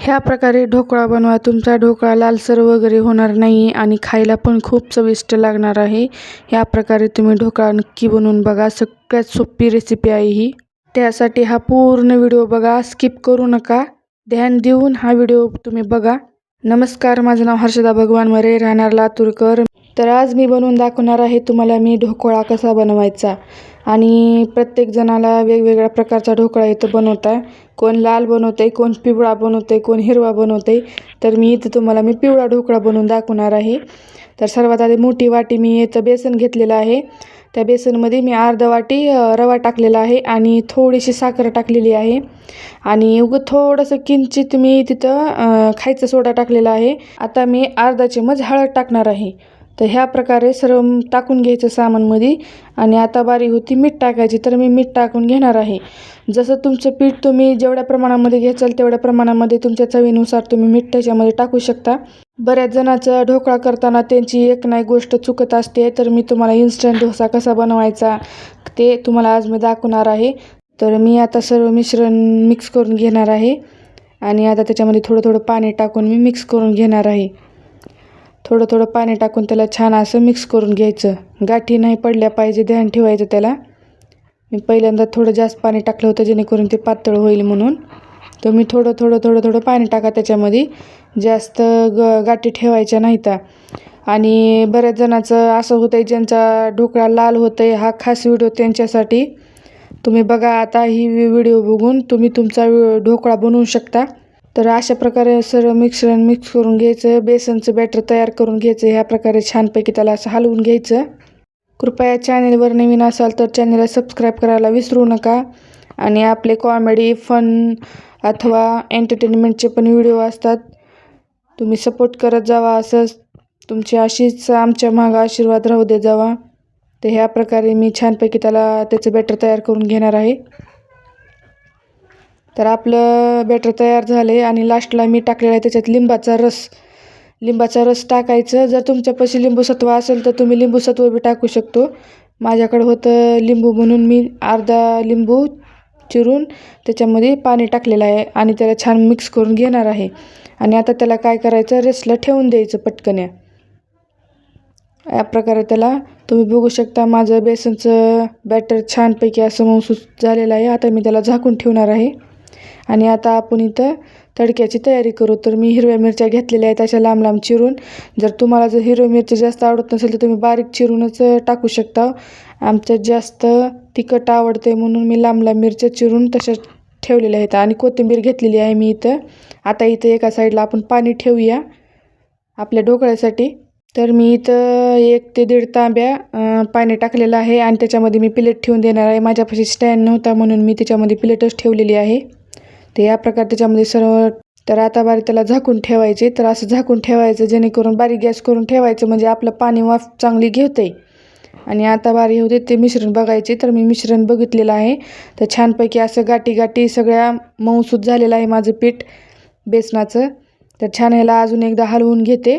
ह्या प्रकारे ढोकळा बनवा. तुमचा ढोकळा लालसर वगैरे होणार नाही आणि खायला पण खूप चविष्ट लागणार आहे. ह्या प्रकारे तुम्ही ढोकळा नक्की बनवून बघा. सगळ्यात सोपी रेसिपी आहे ही. त्यासाठी हा पूर्ण व्हिडिओ बघा. स्किप करू नका. ध्यान देऊन हा व्हिडिओ तुम्ही बघा. नमस्कार. माझं नाव हर्षदा भगवान मरे. राहणार लातूरकर. तर आज मी बनवून दाखवणार आहे तुम्हाला मी ढोकळा कसा बनवायचा. आणि प्रत्येक जणाला वेगवेगळ्या प्रकारचा ढोकळा इथं बनवता कोण लाल बनवते कोण पिवळा बनवते कोण हिरवा बनवते तर मी इथं तुम्हाला मी पिवळा ढोकळा बनवून दाखवणार आहे. तर सर्वात आधी मोठी वाटी मी इथं बेसन घेतलेलं आहे. त्या बेसनमध्ये मी अर्धा वाटी रवा टाकलेला आहे आणि थोडीशी साखर टाकलेली आहे. आणि उगं थोडंसं किंचित मी तिथं खायचा सोडा टाकलेला आहे. आता मी अर्धा चमच हळद टाकणार आहे. तर ह्या प्रकारे सर्व टाकून घ्यायचं सामानमध्ये. आणि आता बारी होती मीठ टाकायची तर मी मीठ टाकून घेणार आहे. जसं तुमचं पीठ तुम्ही जेवढ्या प्रमाणामध्ये घ्याचाल तेवढ्या प्रमाणामध्ये तुमच्या चवीनुसार तुम्ही मीठ त्याच्यामध्ये टाकू शकता. बऱ्याच जणाचं ढोकळा करताना त्यांची एक नाही गोष्ट चुकत असते तर मी तुम्हाला इन्स्टंट डोसा कसा बनवायचा ते तुम्हाला आज मी दाखवणार आहे. तर मी आता सर्व मिश्रण मिक्स करून घेणार आहे. आणि आता त्याच्यामध्ये थोडं थोडं पाणी टाकून मी मिक्स करून घेणार आहे. थोडं थोडं पाणी टाकून त्याला छान असं मिक्स करून घ्यायचं. गाठी नाही पडल्या पाहिजे ध्यान ठेवायचं त्याला. मी पहिल्यांदा थोडं जास्त पाणी टाकलं होतं जेणेकरून ते पातळ होईल म्हणून. तर मी थोडं थोडं थोडं थोडं पाणी टाका त्याच्यामध्ये. जास्त ग गाठी ठेवायच्या नाहीता. आणि बऱ्याच जणाचं असं होतं आहे ज्यांचा ढोकळा लाल होतं आहे हा खास व्हिडिओ त्यांच्यासाठी. तुम्ही बघा आता ही व्हिडिओ बघून तुम्ही तुमचा ढोकळा बनवू शकता. तर अशा प्रकारे सर्व मिश्रण मिक्स करून घ्यायचं. बेसनचं बॅटर तयार करून घ्यायचं. ह्या प्रकारे छानपैकी त्याला असं हलवून घ्यायचं. कृपया चॅनेलवर नवीन असाल तर चॅनेलला सबस्क्राईब करायला विसरू नका. आणि आपले कॉमेडी फन अथवा एंटरटेनमेंटचे पण व्हिडिओ असतात. तुम्ही सपोर्ट करत जावा असंच तुमची अशीच आमच्या मागं आशीर्वाद राहू दे जावा. तर ह्या प्रकारे मी छानपैकी त्याला त्याचं बॅटर तयार करून घेणार आहे. तर आपलं बॅटर तयार झाले आणि लास्टला मी टाकलेला आहे त्याच्यात लिंबाचा रस. लिंबाचा रस टाकायचं. जर तुमच्यापाशी लिंबूसत्व असेल तर तुम्ही लिंबूसत्व बी टाकू शकतो. माझ्याकडं होतं लिंबू म्हणून मी अर्धा लिंबू चिरून त्याच्यामध्ये पाणी टाकलेलं आहे आणि त्याला छान मिक्स करून घेणार आहे. आणि आता त्याला काय करायचं? रेसला ठेवून द्यायचं पटकन्या या प्रकारे त्याला तुम्ही बघू शकता माझं बेसनचं बॅटर छानपैकी असं मऊसूस झालेलं आहे. आता मी त्याला झाकून ठेवणार आहे. आणि आता आपण इथं तडक्याची तयारी करू. तर मी हिरव्या मिरच्या घेतलेल्या आहेत अशा लांब लांब चिरून. जर तुम्हाला जर हिरव्या मिरची जास्त आवडत नसेल तर तुम्ही बारीक चिरूनच टाकू शकता. आमच्यात जास्त तिखट आवडते म्हणून मी लांब लांब मिरच्या चिरून तशा ठेवलेल्या आहेत. आणि कोथिंबीर घेतलेली आहे मी इथं. आता इथं एका साईडला आपण पाणी ठेवूया आपल्या ढोकळ्यासाठी. तर मी इथं एक ते दीड तांब्या पाणी टाकलेलं आहे. आणि त्याच्यामध्ये मी प्लेट ठेवून देणार आहे. माझ्यापाशी स्टँड नव्हता म्हणून मी त्याच्यामध्ये प्लेटच ठेवलेली आहे. तर या प्रकार त्याच्यामध्ये सर्व तर आता बारीक त्याला झाकून ठेवायचे. तर असं झाकून ठेवायचं जेणेकरून बारीक गॅस करून ठेवायचं म्हणजे आपलं पाणी वाफ चांगली घेते आणि आता बारी होते ते मिश्रण बघायचे. तर मी मिश्रण बघितलेलं आहे. तर छानपैकी असं गाठी गाठी सगळ्या मऊसूत झालेलं आहे माझं पीठ बेसनाचं. तर छान ह्याला अजून एकदा हलवून घेते.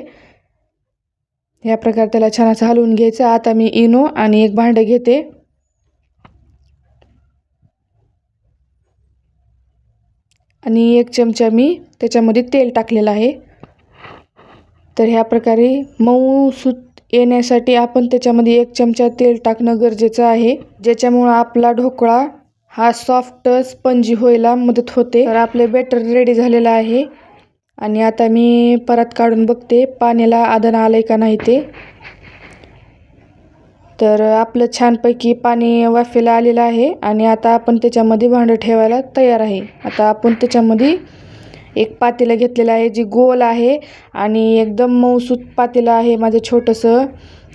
या प्रकारे त्याला छान असं हलवून घ्यायचं. आता मी इनो आणि एक भांडं घेते. आणि एक चमचा मी त्याच्यामध्ये तेल टाकलेलं आहे. तर ह्या प्रकारे मऊ सूत येण्यासाठी आपण त्याच्यामध्ये एक चमचा तेल टाकणं गरजेचं आहे. ज्याच्यामुळं आपला ढोकळा हा सॉफ्ट स्पंजी व्हायला मदत होते. तर आपले बॅटर रेडी झालेलं आहे. आणि आता मी परत काढून बघते पाण्याला आदन आलं आहे का नाही ते. तर आपलं छानपैकी पाणी वाफेला आलेलं आहे आणि आता आपण त्याच्यामध्ये भांडं ठेवायला तयार आहे. आता आपण त्याच्यामध्ये एक पातेलं घेतलेलं आहे जे गोल आहे आणि एकदम मऊसूत पातेलं आहे माझं छोटंसं.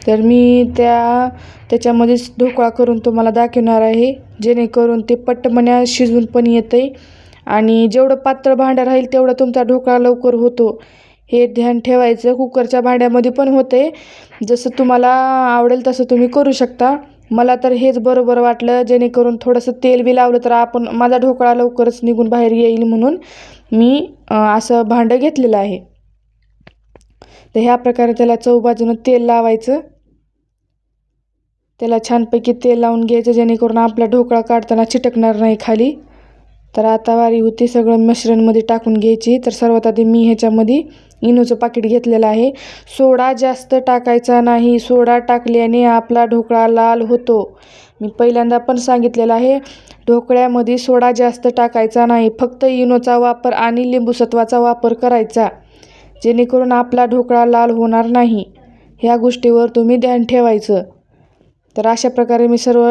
तर मी त्या त्याच्यामध्येच ढोकळा करून तुम्हाला दाखवणार आहे जेणेकरून ते पट्टमण्या शिजून पण येतं आणि जेवढं पातळ भांडं राहील तेवढा तुमचा ढोकळा लवकर होतो. हे ध्यान ठेवायचं. कुकरच्या भांड्यामध्ये पण होते. जसं तुम्हाला आवडेल तसं तुम्ही करू शकता. मला तर हेच बरोबर वाटलं. जेणेकरून थोडंसं तेल बी लावलं तर आपण माझा ढोकळा लवकरच निघून बाहेर येईल म्हणून मी असं भांडं घेतलेलं आहे. तर ह्या प्रकारे त्याला चौबाजूनं तेल लावायचं. त्याला छानपैकी तेल लावून घ्यायचं. जेणेकरून आपला ढोकळा काढताना चिटकणार नाही खाली. तर आता वारी होती. सगळं मिश्रणमध्ये टाकून घ्यायची. तर सर्वात आधी मी ह्याच्यामध्ये इनोचं पाकिट घेतलेलं आहे. सोडा जास्त टाकायचा नाही. सोडा टाकल्याने आपला ढोकळा लाल होतो. मी पहिल्यांदा पण सांगितलेलं आहे ढोकळ्यामध्ये सोडा जास्त टाकायचा नाही. फक्त इनोचा वापर आणि लिंबूसत्वाचा वापर करायचा जेणेकरून आपला ढोकळा लाल होणार नाही. ह्या गोष्टीवर तुम्ही ध्यान ठेवायचं. तर अशा प्रकारे मी सर्व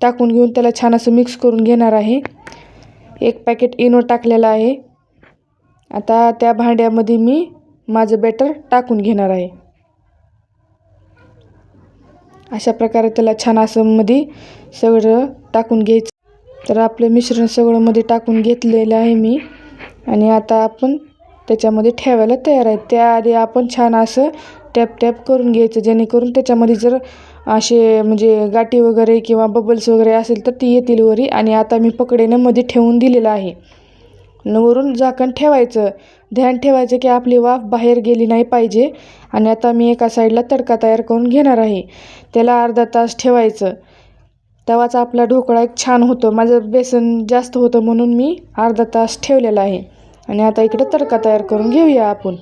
टाकून घेऊन त्याला छान असं मिक्स करून घेणार आहे. एक पॅकेट इनो टाकलेलं आहे. आता त्या भांड्यामध्ये मी माझं बॅटर टाकून घेणार आहे. अशा प्रकारे त्याला छान असं मध्ये सगळं टाकून घ्यायचं. तर आपलं मिश्रण सगळं मध्ये टाकून घेतलेलं आहे मी. आणि आता आपण त्याच्यामध्ये ठेवायला तयार आहे. त्याआधी आपण छान असं टॅप टॅप करून घ्यायचं. जेणेकरून त्याच्यामध्ये जर असे म्हणजे गाठी वगैरे किंवा बबल्स वगैरे असेल तर ती येतील वरी. आणि आता मी पकडेनं मध्ये ठेवून दिलेलं आहे. वरून झाकण ठेवायचं. ध्यान ठेवायचं की आपली वाफ बाहेर गेली नाही पाहिजे आणि आता मी एका साईडला तडका तयार करून घेणार आहे. त्याला अर्धा तास ठेवायचं. तेव्हाच आपला ढोकळा एक छान होतो. माझं बेसन जास्त होतं म्हणून मी अर्धा तास ठेवलेला आहे. आणि आता इकडं तडका तयार करून घेऊया आपण.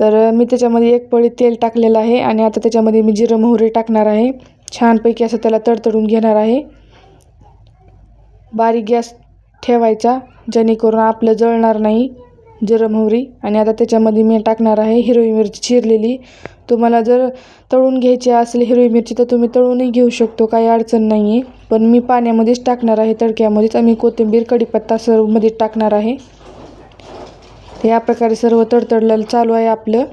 तर मी त्याच्यामध्ये एक पळी तेल टाकलेलं आहे आणि आता त्याच्यामध्ये मी जिरं मोहरी टाकणार आहे. छानपैकी असं त्याला तडतडून घेणार आहे. बारीक गॅस ठेवायचा. जेणेकरून आपलं जळणार नाही जिरं मोहरी आणि आता त्याच्यामध्ये मी टाकणार आहे हिरवी मिरची चिरलेली. तुम्हाला जर तळून घ्यायची असेल हिरवी मिरची तर तुम्ही तळूनही घेऊ शकतो काही अडचण नाही आहे पण मी पाण्यामध्येच टाकणार आहे तडक्यामध्येच. आम्ही कोथिंबीर कढीपत्ता सर्वमध्ये टाकणार आहे. तर या प्रकारे सर्व तडतडलेलं चालू आहे आपलं.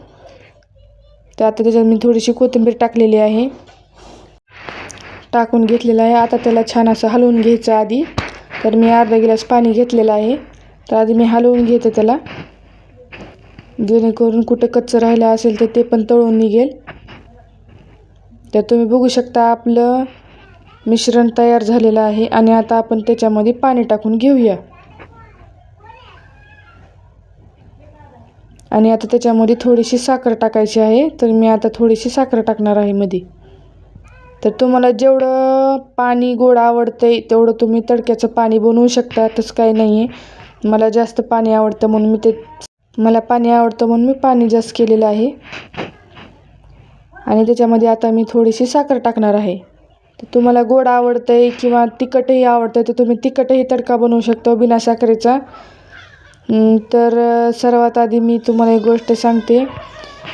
तर आता त्याच्यात मी थोडीशी कोथिंबीर टाकलेली आहे. टाकून घेतलेलं आहे. आता त्याला छान असं हलवून घ्यायचं आधी. तर मी अर्धा गिलास पाणी घेतलेलं आहे. तर आधी मी हलवून घेते त्याला. जेणेकरून कुठं कच्चं राहिलं असेल तर ते पण तळून निघेल. तर तुम्ही बघू शकता आपलं मिश्रण तयार झालेलं आहे आणि आता आपण त्याच्यामध्ये पाणी टाकून घेऊया. आणि आता त्याच्यामध्ये थोडीशी साखर टाकायची आहे. तर मी आता थोडीशी साखर टाकणार आहे मध्ये तर तुम्हाला जेवढं पाणी गोड आवडतं आहे तेवढं तुम्ही तडक्याचं पाणी बनवू शकता. तसं काही नाही आहे मला जास्त पाणी आवडतं म्हणून मी ते मला पाणी आवडतं म्हणून मी पाणी जास्त केलेलं आहे. आणि त्याच्यामध्ये आता मी थोडीशी साखर टाकणार आहे. तर तुम्हाला गोड आवडतं आहे किंवा तिखटही आवडतं आहे तर तुम्ही तिखटही तडका बनवू शकता बिना साखरेचा. तर सर्वात आधी मी तुम्हाला एक गोष्ट सांगते.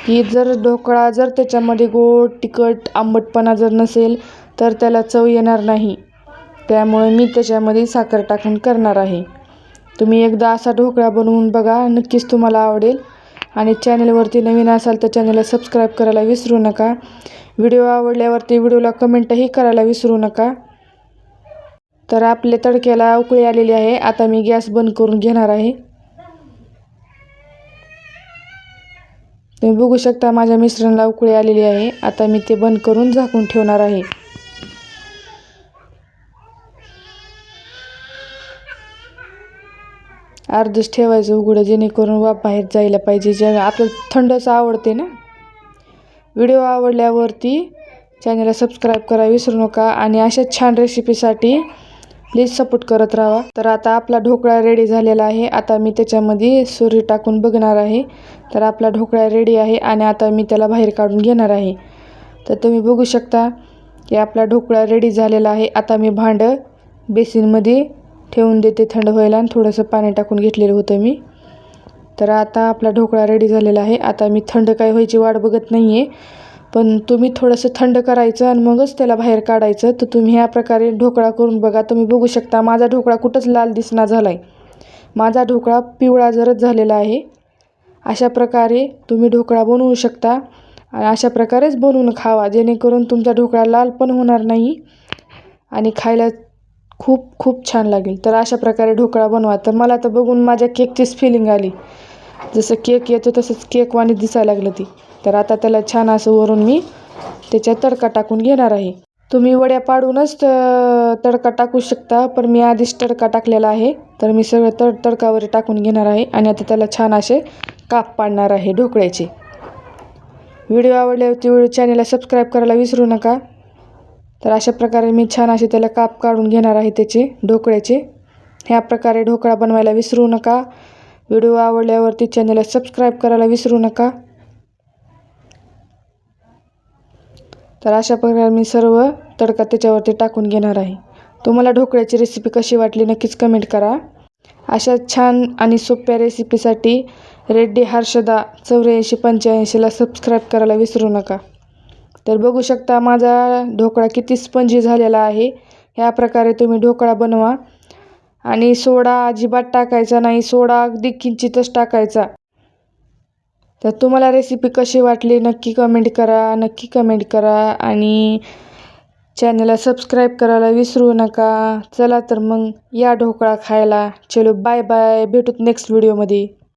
की जर ढोकळा जर त्याच्यामध्ये गोड तिखट आंबटपणा जर नसेल तर त्याला चव येणार नाही. त्यामुळे मी त्याच्यामध्ये साखर टाकून करणार आहे. तुम्ही एकदा असा ढोकळा बनवून बघा नक्कीच तुम्हाला आवडेल. आणि चॅनलवरती नवीन असाल तर चॅनलला सबस्क्राईब करायला विसरू नका. व्हिडिओ आवडल्यावरती व्हिडिओला कमेंटही करायला विसरू नका. तर आपल्या तडक्याला उकळी आलेली आहे. आता मी गॅस बंद करून घेणार आहे. तुम्ही बघू शकता माझ्या मिश्रणाला उकळी आलेली आहे. आता मी ते बंद करून झाकून ठेवणार आहे. अर्धच ठेवायचं उघडं जेणेकरून वाप बाहेर जायला पाहिजे. जे आपल्याला थंडच आवडते ना? व्हिडिओ आवडल्यावरती चॅनलला सबस्क्राईब करा विसरू नका. आणि अशा छान रेसिपीसाठी प्लीज सपोर्ट करत राहा. तर आता आपला ढोकळा रेडी झालेला आहे. आता मी त्याच्यामध्ये सुरी टाकून बघणार आहे. तर आपला ढोकळा रेडी आहे आणि आता मी त्याला बाहेर काढून घेणार आहे. तर तुम्ही बघू शकता की आपला ढोकळा रेडी झालेला आहे. आता मी भांडं बेसिनमध्ये ठेवून देते. थंड व्हायला आणि थोडंसं पाणी टाकून घेतलेलं होतं मी. तर आता आपला ढोकळा रेडी झालेला आहे. आता मी थंड काय व्हायची वाट बघत नाही आहे पण तुम्ही थोडंसं थंड करायचं आणि मगच त्याला बाहेर काढायचं तर तुम्ही ह्या प्रकारे ढोकळा करून बघा. तुम्ही बघू शकता माझा ढोकळा कुठंच लाल दिसना झाला आहे माझा ढोकळा पिवळा जरच झालेला आहे. अशा प्रकारे तुम्ही ढोकळा बनवू शकता आणि अशा प्रकारेच बनवून खावा. जेणेकरून तुमचा ढोकळा लाल पण होणार नाही आणि खायला खूप खूप छान लागेल. तर अशा प्रकारे ढोकळा बनवा. तर मला तर बघून माझ्या केकचीच फिलिंग आली. जसं केक येतो तसंच केकवाणी दिसायला लागलं ती. तर आता त्याला छान असं वरून मी त्याच्यात तडका टाकून घेणार आहे. तुम्ही वड्या पाडूनच तडका टाकू शकता पण मी आधीच तडका टाकलेला आहे. तर मी सगळं तड तडकावर टाकून घेणार आहे आणि आता त्याला छान असे काप पाडणार आहे ढोकळ्याचे. व्हिडिओ आवडल्यावरती व्हिडिओ चॅनलला सबस्क्राईब करायला विसरू नका. तर अशा प्रकारे मी छान असे त्याला काप काढून घेणार आहे त्याचे ढोकळ्याचे. ह्या प्रकारे ढोकळा बनवायला विसरू नका. व्हिडिओ आवडल्यावरती चॅनलला सबस्क्राईब करायला विसरू नका. तर अशा प्रकारे मी सर्व तडका त्याच्यावरती टाकून घेणार आहे. तुम्हाला ढोकळ्याची रेसिपी कशी वाटली नक्कीच कमेंट करा. अशा छान आणि सोप्या रेसिपीसाठी रेड्डी हर्षदा चौऱ्याऐंशी पंच्याऐंशीला सबस्क्राईब करायला विसरू नका. तर बघू शकता माझा ढोकळा किती स्पंजी झालेला आहे. ह्या प्रकारे तुम्ही ढोकळा बनवा. आणि सोडा अजिबात टाकायचा नाही. सोडा अगदी किंचितच टाकायचा. तर तुम्हाला रेसिपी कशी वाटली नक्की कमेंट करा नक्की कमेंट करा आणि चॅनलला सबस्क्राईब करायला विसरू नका. चला तर मग या ढोकळा खायला. चलो बाय बाय भेटूत नेक्स्ट व्हिडिओमध्ये